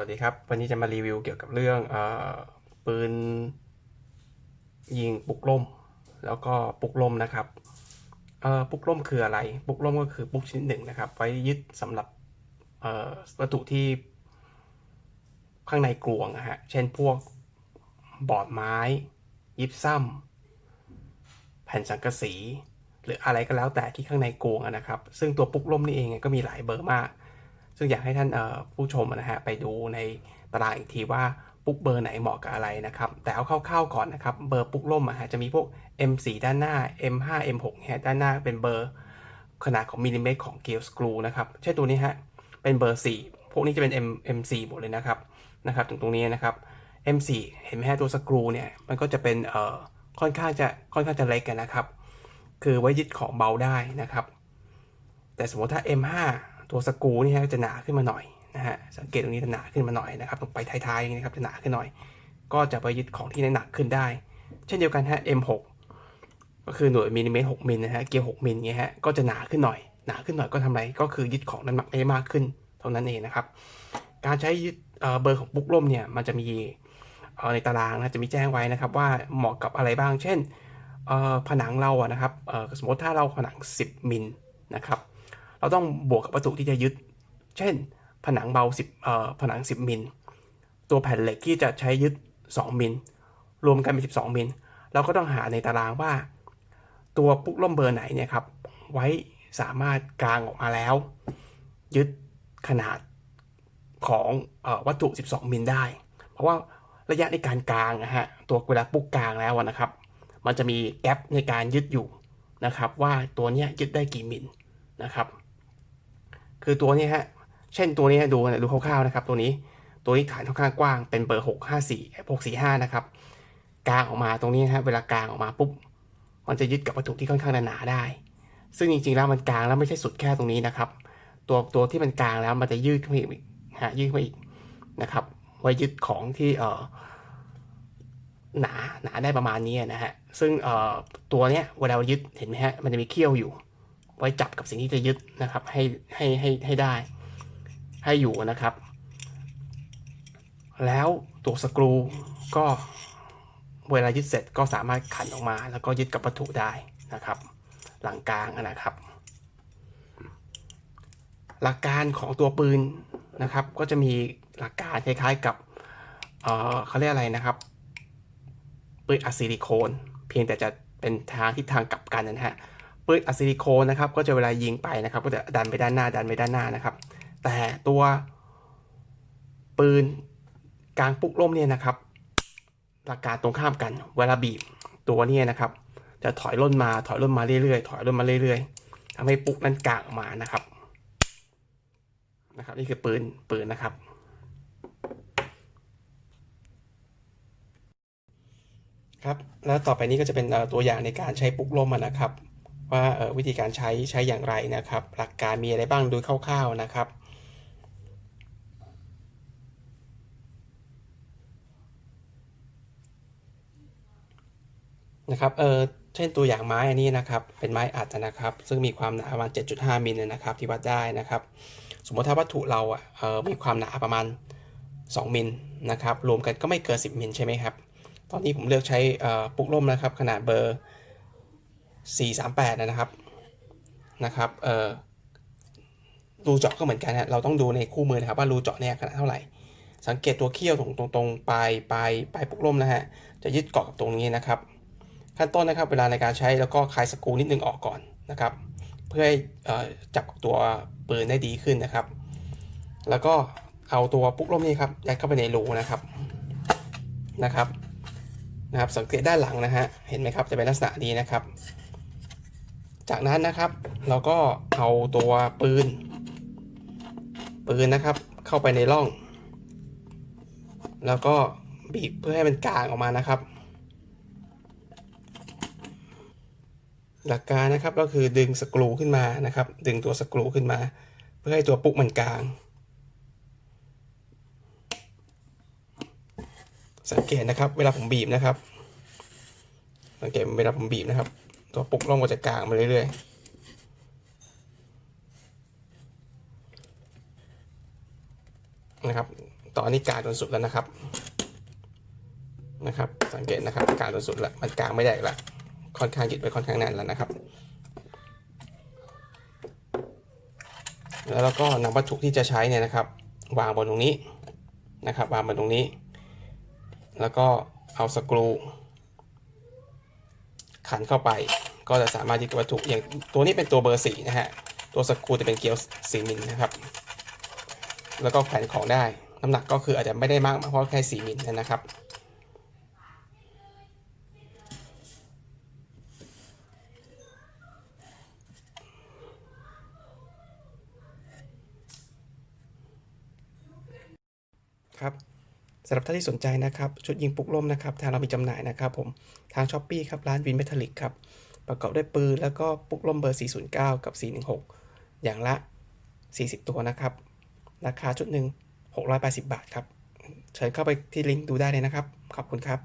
วัสดีครับ วันนี้จะมารีวิวเกี่ยวกับเรื่องอปืนยิงปลุกล่มแล้วก็ปลุกล่มนะครับปลุกล่มคืออะไรปลุกล่มก็คือปลุกชนิดหนึ่งนะครับ ไว้ยึดสำหรับวัตถุที่ข้างในกลวงฮะ เช่นพวกบอดไม้ ยิปซัมแผ่นสังกะสี หรืออะไรก็แล้วแต่ที่ข้างในกลวงนะครับ ซึ่งตัวปลุกล่มนี่เองก็มีหลายเบอร์มาก ซึ่งอยากให้ท่านผู้ชมนะฮะไปดูในตารางอีกทีว่าปุ๊กเบอร์ไหนเหมาะกับอะไรนะครับ แต่เอาคร่าวๆก่อนนะครับ เบอร์ปุ๊กล่มอะฮะจะมีพวก M4 ด้านหน้า M5 M6 เนี่ยด้านหน้าเป็นเบอร์ขนาดของมิลลิเมตรของเกลียวสกรูนะครับเช่ตัวนี้ฮะเป็นเบอร์ 4 พวกนี้จะเป็น M M4 หมดเลยนะครับนะครับตรงตรงนี้นะครับ M4 เห็นไหมฮะตัวสกรูเนี่ยมันก็จะเป็นเอ่อค่อนข้างจะค่อนข้างจะเล็กกันนะครับ คือไว้ยึดของเบาได้นะครับ แต่สมมติถ้า M5 ตัวสกูนี่ฮะจะหนาขึ้นมาหน่อยนะฮะสังเกตตรงนี้จะหนาขึ้นมาหน่อยนะครับตรงไปท้ายๆนี่นะครับจะหนาขึ้นหน่อย ก็จะไปยึดของที่หนักขึ้นได้ เช่นเดียวกันฮะ M6 ก็คือหน่วยมิลลิเมตร6มิลนะฮะเกียร์6มิลเงี้ยฮะก็จะหนาขึ้นหน่อย หนาขึ้นหน่อยก็ทำไรก็คือยึดของน้ำหนักได้มากขึ้นเท่านั้นเองนะครับการใช้ยึดเบอร์ของปุ๊กล่มเนี่ยมันจะมีในตารางนะจะมีแจ้งไว้นะครับว่าเหมาะกับอะไรบ้าง เช่นผนังเราอะนะครับสมมติถ้าเราผนัง 10 มิลนะครับ เราต้องบวกกับวัตถุที่จะยึด เช่น ผนังเบา10เอ่อผนัง 10 มิล ตัวแผ่นเหล็กที่จะใช้ยึด 2 มิล รวมกันเป็น 12 มิล เราก็ต้องหาในตารางว่า ตัวปุ๊กล่มเบอร์ไหนเนี่ยครับ ไว้สามารถกางออกมาแล้ว ยึดขนาดของอวัตถุ 12 มิลได้ เพราะว่าระยะในการกางนะฮะ ตัวเวลาปุ๊กกางแล้วนะครับ มันจะมีแกลบในการยึดอยู่นะครับ ว่าตัวนี้ยยึดได้กี่มิลนะครับ คือตัวนี้ฮะ เช่นตัวนี้ดูนะดูคร่าวๆนะครับ ตัวนี้ ตัวนี้ฐานค่อนข้างกว้างเป็นเบอร์654 645นะครับกางออกมาตรงนี้ฮะเวลากางออกมาปุ๊บ มันจะยึดกับวัตถุที่ค่อนข้างหนาได้ ซึ่งจริงๆแล้วมันกางแล้วไม่ใช่สุดแค่ตรงนี้นะครับ ตัวตัวที่มันกางแล้วมันจะยืดขึ้นมาอีกฮะยืดขึ้นมาอีกนะครับ ไว้ยึดของที่เอ่อหนาหนาได้ประมาณนี้นะฮะ ซึ่งเอ่อตัวเนี้ยเวลายึดเห็นไหมฮะ มันจะมีเขี้ยวอยู่ ไว้จับกับสิ่งที่จะยึดนะครับ ให้ให้ให้ให้ได้ ให้อยู่นะครับ แล้วตัวสกรูก็เวลายึดเสร็จก็สามารถขันออกมา แล้วก็ยึดกับวัตถุได้นะครับ หลังกลางนะครับ หลักการของตัวปืนนะครับ ก็จะมีหลักการคล้ายๆกับเออเขาเรียกอะไรนะครับปืนอะซิลิโคน เพียงแต่จะเป็นทางทิศทางกลับกันนะฮะ ปืนอะซิลิโคนนะครับก็จะเวลายิงไปนะครับ ก็จะดันไปด้านหน้าดันไปด้านหน้านะครับ แต่ตัวปืนกลางปุกล่มเนี่ยนะครับหลักการตรงข้ามกัน เวลาบีบตัวเนี่ยนะครับ จะถอยร่นมาถอยร่นมาเรื่อยๆถอยร่นมาเรื่อยๆทำให้ปุกนั้นกลางออกมานะครับนะครับ นี่คือปืนปืนนะครับ ครับแล้วต่อไปนี้ก็จะเป็นตัวอย่างในการใช้ปุกล่มนะครับ ว่าวิธีการใช้ใช้อย่างไรนะครับ หลักการมีอะไรบ้างโดยคร่าวๆนะครับนะครับเออเช่นตัวอย่างไม้อันนี้นะครับ เป็นไม้อัดนะครับ ซึ่งมีความหนาประมาณ 7.5 มิลนะครับ ที่วัดได้นะครับ สมมติถ้าวัตถุเราอะเออมีความหนาประมาณ 2 มิลนะครับ รวมกันก็ไม่เกิน 10 มิลใช่ไหมครับ ตอนนี้ผมเลือกใช้เอ่อปุกล่มนะครับ ขนาดเบอร์ 438 นะครับนะครับเอ่อรูเจาะก็เหมือนกันฮะเราต้องดูในคู่มือนะครับว่ารูเจาะเนี่ยขนาดเท่าไหร่ สังเกตตัวเขี้ยวตรงตรงตรงปลายปลายปลายปุกลมนะฮะจะยึดเกาะกับตรงนี้นะครับ ขั้นต้นนะครับเวลาในการใช้แล้วก็คลายสกรูนิดนึงออกก่อนนะครับ เพื่อให้จับตัวปืนได้ดีขึ้นนะครับ แล้วก็เอาตัวปุกลมนี่ครับยัดเข้าไปในรูนะครับนะครับนะครับ สังเกตด้านหลังนะฮะเห็นไหมครับจะเป็นลักษณะนี้นะครับ จากนั้นนะครับ เราก็เอาตัวปืน ปืนนะครับ เข้าไปในร่อง แล้วก็บีบเพื่อให้มันกลางออกมานะครับ หลักการนะครับก็คือดึงสกรูขึ้นมานะครับ ดึงตัวสกรูขึ้นมา เพื่อให้ตัวปุ๊กมันกลาง สังเกตนะครับ เวลาผมบีบนะครับ สังเกตเวลาผมบีบนะครับ ตัวปุกลงก็จะกลางมาเรื่อยๆนะครับ ตอนนี้กลางจนสุดแล้วนะครับนะครับ สังเกตนะครับกลางจนสุดแล้วมันกลางไม่ได้ล้วค่อนข้างยึดไว้ค่อนข้างแน่นแล้วนะครับ แล้วเราก็นำวัตถุที่จะใช้เนี่ยนะครับ วางบนตรงนี้นะครับ วางบนตรงนี้ แล้วก็เอาสกรูขันเข้าไป ก็จะสามารถยึดวัตถุอย่างตัวนี้เป็นตัวเบอร์สี่นะฮะ ตัวสกรูจะเป็นเกลียวสี่มิลนะครับ แล้วก็แขวนของได้ น้ำหนักก็คืออาจจะไม่ได้มากเพราะแค่สี่มิลนะครับครับสำหรับท่านที่สนใจนะครับ ชุดยิงปุกล่มนะครับ ทางเรามีจำหน่ายนะครับผม ทางช้อปปีครับ ร้านวินเมทัลลิกครับ ประกอบด้วยปืน แล้วก็ปลุกล่มเบอร์ 409 กับ 416 อย่างละ 40 ตัวนะครับ ราคาชุดหนึ่ง680 บาทครับ เชิญเข้าไปที่ลิงก์ดูได้เลยนะครับ ขอบคุณครับ